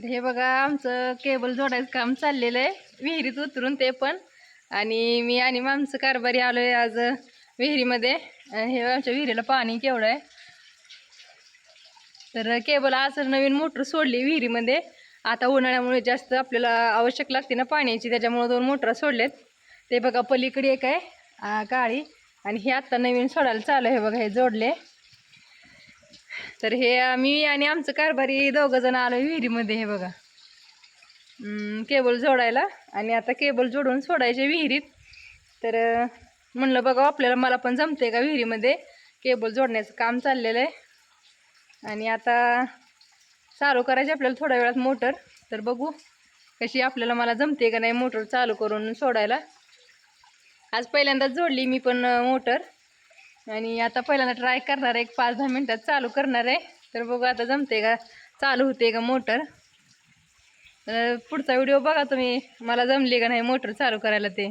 तर हे बघा आमचं केबल जोडायचं काम चाललेलं आहे. विहिरीत उतरून ते पण. आणि मी आणि आमचं कारभारी आलो आहे आज विहिरीमध्ये. हे आमच्या विहिरीला पाणी केवढं आहे. तर केबल आज नवीन मोटर सोडली विहिरीमध्ये. आता उन्हाळ्यामुळे जास्त आपल्याला आवश्यक लागते ना पाण्याची त्याच्यामुळे दोन मोटरा सोडलेत. ते बघा पलीकडे एक आहे काळी. आणि हे आत्ता नवीन सोडायला चालू आहे बघा हे जोडले. तर हे मी आणि आमचं कारभारी दोघंजण आलो विहिरीमध्ये हे बघा. केबल जोडायला. आणि आता केबल जोडून सोडायचे विहिरीत. तर म्हणलं बघा आपल्याला मला पण जमते का विहिरीमध्ये? केबल जोडण्याचं काम चाललेलं आहे. आणि आता चालू करायची आपल्याला थोड्या वेळात मोटर. तर बघू कशी आपल्याला मला जमते का नाही मोटर चालू करून सोडायला. आज पहिल्यांदाच जोडली मी पण मोटर. आणि आता पहिल्यांदा ट्राय करणार आहे. एक पाच दहा मिनटात चालू करणार आहे. तर बघू आता जमते का? चालू होते का मोटर? तर पुढचा व्हिडिओ बघा तुम्ही. मला जमली का नाही मोटर चालू करायला ते?